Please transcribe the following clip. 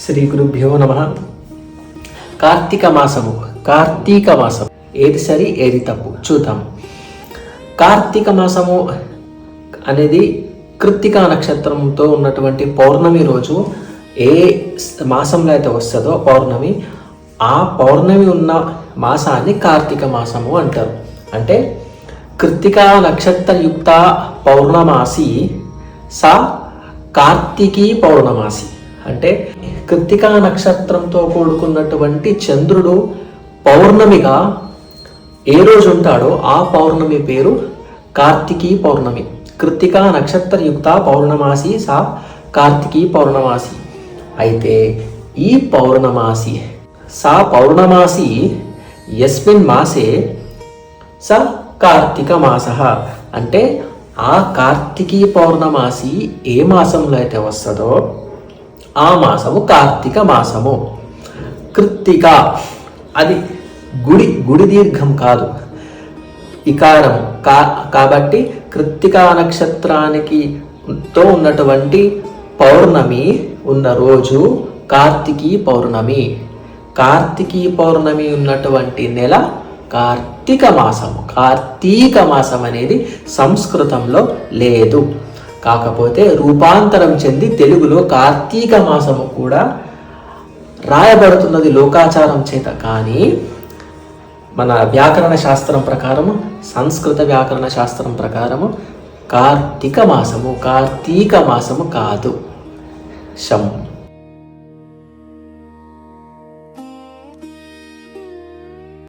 శ్రీ గురుభ్యో నమ. కార్తీక మాసము కార్తీక మాసం ఏది సరి ఏది తప్పు? చూద్దాం. కార్తీక మాసము అనేది కృత్తికా నక్షత్రంతో ఉన్నటువంటి పౌర్ణమి రోజు. ఏ మాసంలో అయితే వస్తుందో పౌర్ణమి ఆ పౌర్ణమి ఉన్న మాసాన్ని కార్తీక మాసము అంటారు. అంటే కృత్తికా నక్షత్రయుక్త పౌర్ణమాసి సా కార్తీకీ పౌర్ణమాసి. అంటే కృత్తికా నక్షత్రంతో కూడుకున్నటువంటి చంద్రుడు పౌర్ణమిగా ఏ రోజు ఉంటాడో ఆ పౌర్ణమి పేరు కార్తికీ పౌర్ణమి. కృతికా నక్షత్రయుక్త పౌర్ణమాసి సా కార్తికీ పౌర్ణమాసి. అయితే ఈ పౌర్ణమాసి సా పౌర్ణమాసి యస్మిన్ మాసే స కార్తీక మాస. అంటే ఆ కార్తీకీ పౌర్ణమాసి ఏ మాసంలో అయితే వస్తుందో ఆ మాసము కార్తీక మాసము. కృత్తిక అది గుడి గుడి దీర్ఘం కాదు. ఇకారం కా కాబట్టి కృత్తికా నక్షత్రానికి తో ఉన్నటువంటి పౌర్ణమి ఉన్న రోజు కార్తీకీ పౌర్ణమి. కార్తీకీ పౌర్ణమి ఉన్నటువంటి నెల కార్తీక మాసము. కార్తీక మాసం అనేది సంస్కృతంలో లేదు. కాకపోతే రూపాంతరం చెంది తెలుగులో కార్తీక మాసము కూడా రాయబడుతున్నది లోకాచారం చేత. కానీ మన వ్యాకరణ శాస్త్రం ప్రకారము సంస్కృత వ్యాకరణ శాస్త్రం ప్రకారము కార్తీక మాసము కార్తీక మాసము కాదు. శం